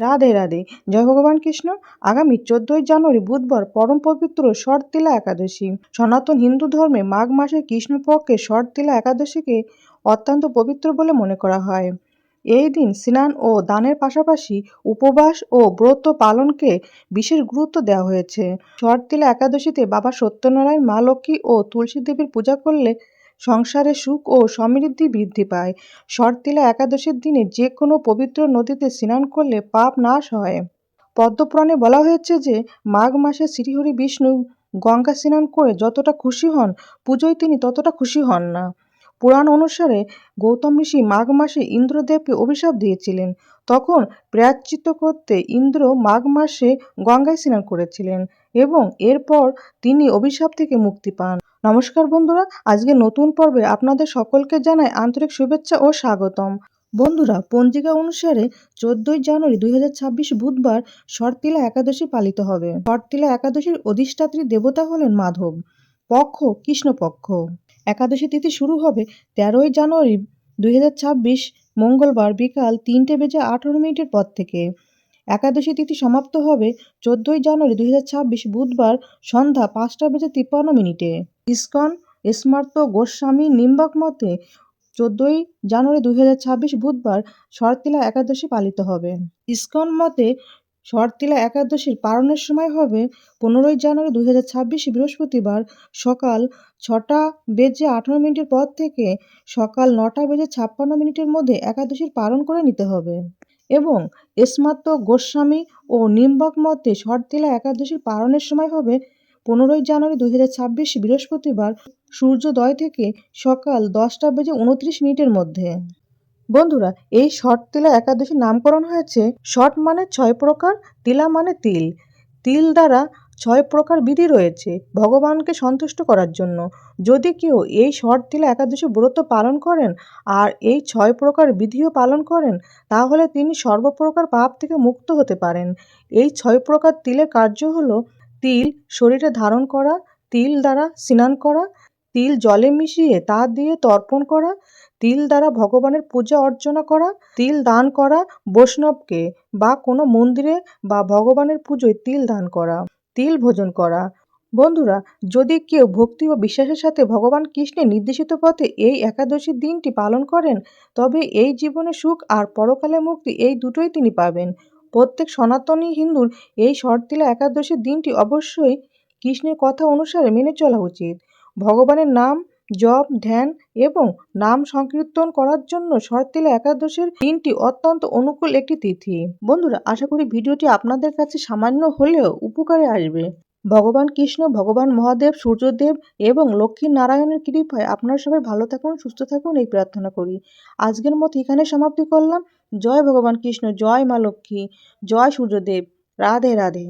রাধে রাধে। জয় ভগবান কৃষ্ণ। আগামী চোদ্দই জানুয়ারি বুধবার পরম পবিত্র শরৎতিলা একাদশী। সনাতন হিন্দু ধর্মে মাঘ মাসের কৃষ্ণপক্ষে শরৎতিলা একাদশীকে অত্যন্ত পবিত্র বলে মনে করা হয়। এই দিন স্নান ও দানের পাশাপাশি উপবাস ও ব্রত পালনকে বিশেষ গুরুত্ব দেওয়া হয়েছে। শরৎতিলা একাদশীতে বাবা সত্যনারায়ণ, মা লক্ষ্মী ও তুলসী দেবীর পূজা করলে সংসারে সুখ ও সমৃদ্ধি বৃদ্ধি পায়। শর্তিলা একাদশীর দিনে যে কোনো পবিত্র নদীতে স্নান করলে পাপ নাশ হয়। পদ্মপুরাণে বলা হয়েছে যে, মাঘ মাসে শ্রীহরি বিষ্ণু গঙ্গা স্নান করে যতটা খুশি হন, পুজোয় তিনি ততটা খুশি হন না। পুরাণ অনুসারে গৌতম ঋষি মাঘ মাসে ইন্দ্রদেবকে অভিশাপ দিয়েছিলেন। তখন প্রায়শ্চিত্ত করতে ইন্দ্র মাঘ মাসে গঙ্গায় স্নান করেছিলেন এবং এরপর তিনি অভিশাপ থেকে মুক্তি পান। নমস্কার বন্ধুরা, আজকে নতুন পর্বে আপনাদের সকলকে জানাই আন্তরিক শুভেচ্ছা ও স্বাগতম। বন্ধুরা, পঞ্জিকা অনুসারে চোদ্দই জানুয়ারি দু হাজার ছাব্বিশ বুধবার শর্তিলা একাদশী পালিত হবে। শর্তিলা একাদশীর অধিষ্ঠাত্রী দেবতা হলেন মাধব, পক্ষ কৃষ্ণপক্ষ। একাদশী তিথি শুরু হবে তেরোই জানুয়ারি দুই হাজার ছাব্বিশ মঙ্গলবার বিকাল তিনটে বেজে আঠারো মিনিটের পর থেকে। একাদশী তিথি সমাপ্ত হবে চোদ্দই জানুয়ারি দুই হাজার ছাব্বিশ বুধবার সন্ধ্যা পাঁচটা বেজে তিপ্পান্ন মিনিটে। ইস্কন স্মার্ত গোস্বামী নিম্বাক মতে চোদ্দই জানুয়ারি দুই হাজার ছাব্বিশ বুধবার শরৎতিলা একাদশী পালিত হবে। ইস্কন মতে শরৎতিলা একাদশীর পালনের সময় হবে পনেরোই জানুয়ারি দুই হাজার ছাব্বিশ বৃহস্পতিবার সকাল ছটা বেজে আঠারো মিনিটের পর থেকে সকাল নটা বেজে ছাপ্পান্ন মিনিটের মধ্যে একাদশীর পালন করে নিতে হবে। এবং স্মার্ত গোস্বামী ও নিম্বক মতে শর্তিলা একাদশীর পালনের সময় হবে পনেরোই জানুয়ারি দুই হাজার ছাব্বিশ বৃহস্পতিবার সূর্যোদয় থেকে সকাল দশটা বেজে উনত্রিশ মিনিটের মধ্যে। বন্ধুরা, এই শট তিলা একাদশীর নামকরণ হয়েছে শট মানে ছয় প্রকার, তিলা মানে তিল। তিল দ্বারা ছয় প্রকার বিধি রয়েছে ভগবানকে সন্তুষ্ট করার জন্য। যদি কেউ এই শট তিলা একাদশী ব্রত পালন করেন আর এই ছয় প্রকার বিধিও পালন করেন, তাহলে তিনি সর্বপ্রকার পাপ থেকে মুক্ত হতে পারেন। এই ছয় প্রকার তিলের কার্য হলো তিল শরীরে ধারণ করা, তিল দ্বারা স্নান করা, তিল জলে মিশিয়ে তা দিয়ে তর্পণ করা, তিল দ্বারা ভগবানের পূজা অর্চনা করা, তিল দান করা বৈষ্ণবকে বা কোনো মন্দিরে বা ভগবানের পুজোয় তিল দান করা। তিল ভোজন করা। বন্ধুরা, যদি কেউ ভক্তি ও বিশ্বাসের সাথে ভগবান কৃষ্ণের নির্দেশিত পথে এই একাদশীর দিনটি পালন করেন, তবে এই জীবনে সুখ আর পরকালে মুক্তি এই দুটোই তিনি পাবেন। প্রত্যেক সনাতনী হিন্দুর এই শর্তিলা একাদশীর দিনটি অবশ্যই কৃষ্ণের কথা অনুসারে মেনে চলা উচিত। ভগবানের নাম জপ, ধ্যান এবং নাম সংকীর্তন করার জন্য শর্তিলা একাদশের দিনটি অত্যন্ত অনুকূল একটি তিথি। বন্ধুরা, আশা করি ভিডিওটি আপনাদের কাছে সামান্য হলেও উপকারে আসবে। ভগবান কৃষ্ণ, ভগবান মহাদেব, সূর্যদেব এবং লক্ষ্মী নারায়ণের কৃপায় আপনারা সবাই ভালো থাকুন, সুস্থ থাকুন এই প্রার্থনা করি। আজকের মতো এখানে সমাপ্তি করলাম। জয় ভগবান কৃষ্ণ, জয় মা লক্ষ্মী, জয় সূর্যদেব। রাধে রাধে।